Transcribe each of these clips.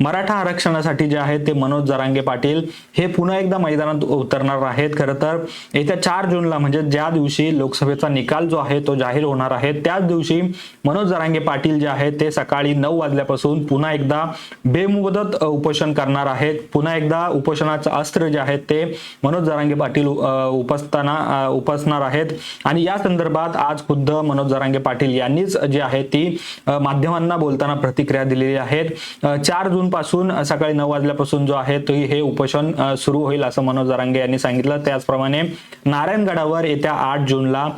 मराठा आरक्षणासाठी जे आहे ते मनोज जरांगे पाटील हे पुन्हा एकदा मैदानात उतरणार आहेत. खरं तर येत्या चार जूनला म्हणजे ज्या दिवशी लोकसभेचा निकाल जो आहे तो जाहीर होणार आहे त्याच दिवशी मनोज जरांगे पाटील जे आहेत ते सकाळी नऊ वाजल्यापासून पुन्हा एकदा बेमुदत उपोषण करणार आहेत. पुन्हा एकदा उपोषणाचं अस्त्र जे आहे ते मनोज जरांगे पाटील उपसताना उपसणार आहेत. आणि या संदर्भात आज खुद्द मनोज जरांगे पाटील यांनीच जी आहे ती माध्यमांना बोलताना प्रतिक्रिया दिलेली आहेत. चार जून पासून सकाळी नऊ वाजल्यापासून जो आहे तो हे उपोषण सुरू होईल असं मनोज जरांगे यांनी सांगितलं. त्याचप्रमाणे नारायणगडावर येत्या आठ जूनला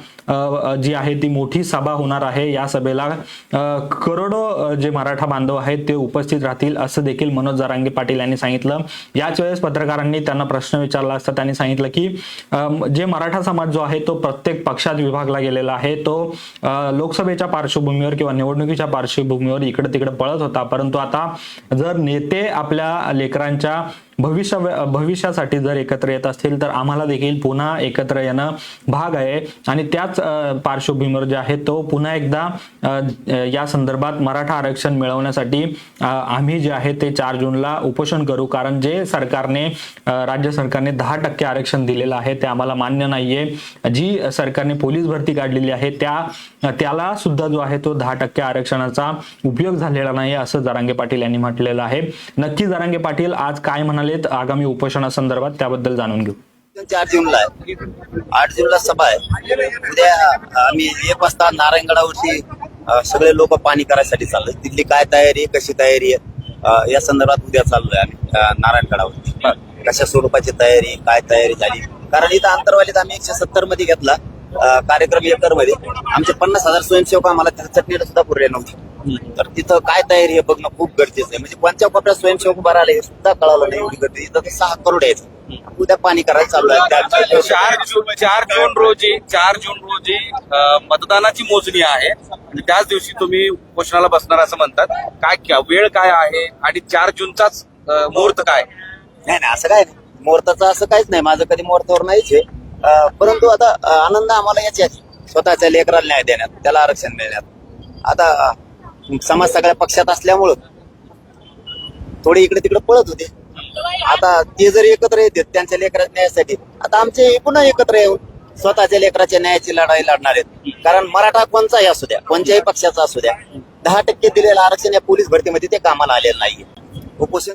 जी आहे ती मोठी सभा होणार आहे. या सभेला करोडो जे मराठा बांधव आहेत ते उपस्थित राहतील असं देखील मनोज जरांगे पाटील यांनी सांगितलं. याच वेळेस पत्रकारांनी त्यांना प्रश्न विचारला असता त्यांनी सांगितलं की जे मराठा समाज जो आहे तो प्रत्येक पक्षात विभागला गेलेला आहे. तो लोकसभेच्या पार्श्वभूमीवर किंवा निवडणुकीच्या पार्श्वभूमीवर इकडे तिकडे पळत होता. परंतु आता जर नेते आपल्या लेकरांच्या भविष्य भविष्यासाठी जर एकत्र येत असतील तर आम्हाला देखील पुन्हा एकत्र येणं भाग आहे. आणि त्याच पार्श्वभूमीवर जे आहे तो पुन्हा एकदा या संदर्भात मराठा आरक्षण मिळवण्यासाठी आम्ही जे आहे ते चार जूनला उपोषण करू. कारण जे सरकारने राज्य सरकारने दहा टक्के आरक्षण दिलेलं आहे ते आम्हाला मान्य नाहीये. जी सरकारने पोलीस भरती काढलेली आहे त्या त्याला सुद्धा जो आहे तो दहा टक्के आरक्षणाचा उपयोग झालेला नाही असं जरांगे पाटील यांनी म्हटलेलं आहे. नक्की जरांगे पाटील आज काय म्हणालेत आगामी उपोषणासंदर्भात त्याबद्दल जाणून घेऊ. चार जूनला आहे. आठ जूनला सभा आहे. उद्या आम्ही एक वाजता नारायणगडावरती सगळे लोक पाणी करायसाठी चाललोय. तिथली काय तयारी आहे कशी तयारी आहे या संदर्भात उद्या चाललोय आम्ही नारायणगडावरती. कशा स्वरूपाची तयारी काय तयारी झाली? कारण इथं आंतरवालीत आम्ही एकशे सत्तरमध्ये घेतला कार्यक्रम एकरमध्ये आमचे पन्नास हजार स्वयंसेवक आम्हाला चटणीला सुद्धा पुरले नव्हते. तर तिथं काय तयारी आहे बघणं खूप गरजेचं आहे. म्हणजे कोणत्या कोपऱ्यात स्वयंसेवक उभा राहिले हे सुद्धा कळालं नाही एवढी गर्दी. तर सहा करोड आहेत. उद्या पाणी करायला चालू आहे. चार जून चार जून रोजी चार जून रोजी अ, मतदानाची मोजणी आहे. आणि त्याच दिवशी तुम्ही उपोषणाला बसणार असं म्हणतात. काय क्या- वेळ काय आहे? आणि चार जूनचाच अ, मुहूर्त काय? नाही नाही असं काय नाही. मुहूर्ताचं असं काहीच नाही. माझं कधी मुहूर्तावर नाहीच आहे. अं, परंतु आता अं, आनंद आम्हाला याच्यात स्वतःच्या लेकराला न्याय देण्यात त्याला आरक्षण देण्यात. आता अं, समाज सगळ्या पक्षात असल्यामुळं थोडे इकडे तिकडे पळत होते. आता ते जर एकत्र येते त्यांच्या लेकराच्या न्यायासाठी. आता आमचे पुन्हा एकत्र येऊन स्वतःच्या लेकराच्या न्यायाची लढाई लढणार आहेत. कारण मराठा कोणचाही असू द्या कोणत्याही पक्षाचा असू द्या दहा टक्के दिलेलं आरक्षण या पोलीस भरतीमध्ये ते कामाला आलेलं नाहीये. उपोषण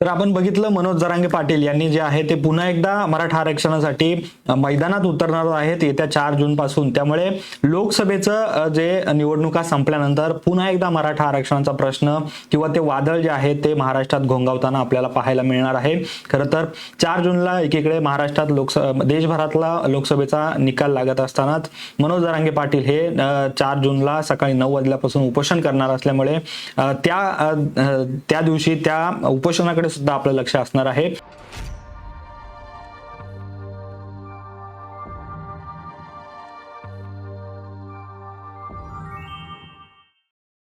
तर आपण बघितलं मनोज जरांगे पाटील यांनी जे आहे ते पुन्हा एकदा मराठा आरक्षणासाठी मैदानात उतरणार आहेत येत्या चार जून पासून. त्यामुळे लोकसभेचं जे निवडणुका संपल्यानंतर पुन्हा एकदा मराठा आरक्षणाचा प्रश्न किंवा ते वादळ जे आहे ते महाराष्ट्रात घोंगावताना आपल्याला पाहायला मिळणार आहे. खरं तर चार जूनला एकीकडे महाराष्ट्रात लोकस देशभरातला लोकसभेचा निकाल लागत असतानाच मनोज जरांगे पाटील हे चार जूनला सकाळी नऊ वाजल्यापासून उपोषण करणार असल्यामुळे त्या त्या दिवशी त्या उपोषणाकडे सुद्धा आपलं लक्ष असणार आहे.